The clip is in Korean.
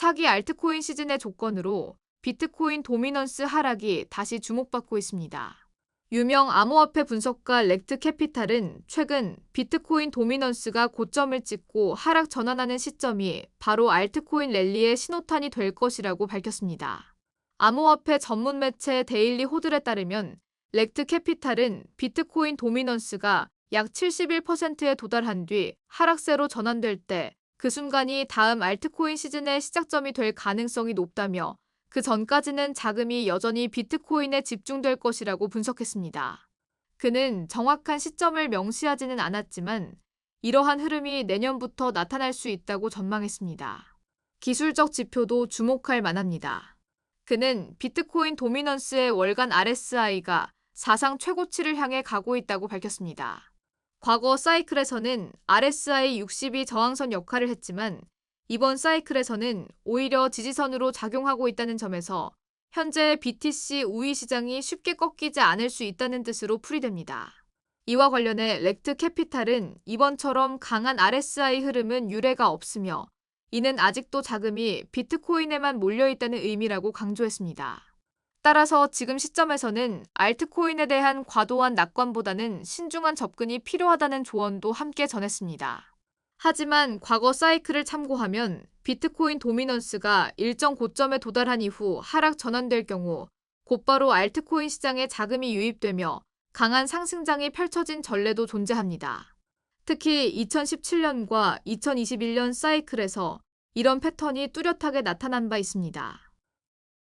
차기 알트코인 시즌의 조건으로 비트코인 도미넌스 하락이 다시 주목받고 있습니다. 유명 암호화폐 분석가 렉트 캐피탈은 최근 비트코인 도미넌스가 고점을 찍고 하락 전환하는 시점이 바로 알트코인 랠리의 신호탄이 될 것이라고 밝혔습니다. 암호화폐 전문 매체 데일리 호들에 따르면 렉트 캐피탈은 비트코인 도미넌스가 약 71%에 도달한 뒤 하락세로 전환될 때 그 순간이 다음 알트코인 시즌의 시작점이 될 가능성이 높다며 그 전까지는 자금이 여전히 비트코인에 집중될 것이라고 분석했습니다. 그는 정확한 시점을 명시하지는 않았지만 이러한 흐름이 내년부터 나타날 수 있다고 전망했습니다. 기술적 지표도 주목할 만합니다. 그는 비트코인 도미넌스의 월간 RSI가 사상 최고치를 향해 가고 있다고 밝혔습니다. 과거 사이클에서는 RSI 60이 저항선 역할을 했지만 이번 사이클에서는 오히려 지지선으로 작용하고 있다는 점에서 현재 BTC 우위 시장이 쉽게 꺾이지 않을 수 있다는 뜻으로 풀이됩니다. 이와 관련해 렉트 캐피탈은 이번처럼 강한 RSI 흐름은 유례가 없으며 이는 아직도 자금이 비트코인에만 몰려있다는 의미라고 강조했습니다. 따라서 지금 시점에서는 알트코인에 대한 과도한 낙관보다는 신중한 접근이 필요하다는 조언도 함께 전했습니다. 하지만 과거 사이클을 참고하면 비트코인 도미넌스가 일정 고점에 도달한 이후 하락 전환될 경우 곧바로 알트코인 시장에 자금이 유입되며 강한 상승장이 펼쳐진 전례도 존재합니다. 특히 2017년과 2021년 사이클에서 이런 패턴이 뚜렷하게 나타난 바 있습니다.